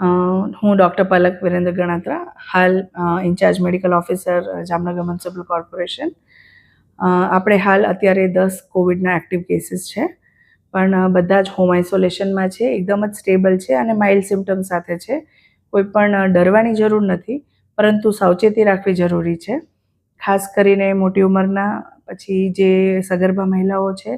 હું ડૉક્ટર પલક વિરેન્દ્ર ગણાત્રા, હાલ in charge medical officer Jamnagar municipal corporation. આપણે હાલ અત્યારે દસ કોવિડના એક્ટિવ કેસીસ છે, પણ બધા જ હોમ આઇસોલેશનમાં છે, એકદમ જ સ્ટેબલ છે અને માઇલ્ડ સિમ્ટમ સાથે છે. કોઈ પણ ડરવાની જરૂર નથી, પરંતુ સાવચેતી રાખવી જરૂરી છે. ખાસ કરીને મોટી ઉંમરના, પછી જે સગર્ભા મહિલાઓ છે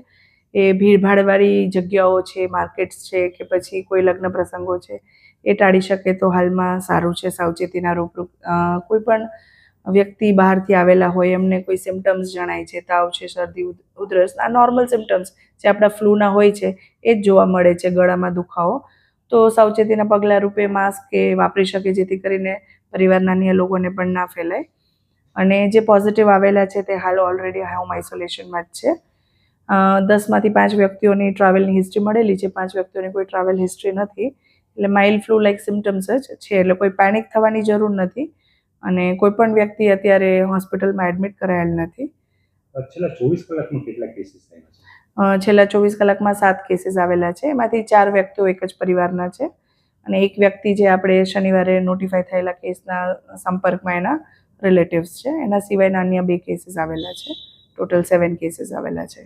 એ ભીડભાડવાળી જગ્યાઓ છે માર્કેટ્સ છે કે પછી કોઈ લગ્ન પ્રસંગો છે, એ ટાળી શકે તો હાલમાં સારું છે. સાવચેતીના રૂપરૂપ કોઈ પણ વ્યક્તિ બહારથી આવેલા હોય, એમને કોઈ સિમ્ટમ્સ જણાય છે, તાવ છે, શરદી ઉધરસ, આ નોર્મલ સિમ્ટમ્સ જે આપણા ફ્લૂના હોય છે, એ જ જોવા મળે છે ગળામાં દુખાવો. તો સાવચેતીના પગલાં રૂપે માસ્ક એ વાપરી શકે જેથી કરીને પરિવારના અન્ય લોકોને પણ ના ફેલાય. અને જે પોઝિટિવ આવેલા છે તે હાલ ઓલરેડી હોમ આઇસોલેશનમાં જ છે. દસમાંથી પાંચ વ્યક્તિઓની ટ્રાવેલની હિસ્ટ્રી મળેલી છે. પાંચ વ્યક્તિઓની કોઈ ટ્રાવેલ હિસ્ટ્રી નથી. એટલે માઇલ્ડ ફ્લૂ લાઇક સિમ્ટમ્સ જ છે. એટલે કોઈ પેનિક થવાની જરૂર નથી. અને કોઈ પણ વ્યક્તિ અત્યારે હોસ્પિટલમાં એડમિટ કરાયેલ નથી. છેલ્લા ચોવીસ કલાકમાં કેટલા કેસીસ થયા છેલ્લા ચોવીસ કલાકમાં સાત કેસીસ આવેલા છે. એમાંથી ચાર વ્યક્તિઓ એક જ પરિવારના છે. અને એક વ્યક્તિ જે આપણે શનિવારે નોટિફાઈ થયેલા કેસના સંપર્કમાં એના રિલેટિવ્સ છે. એના સિવાયના અન્ય બે કેસીસ આવેલા છે. ટોટલ સેવન કેસીસ આવેલા છે.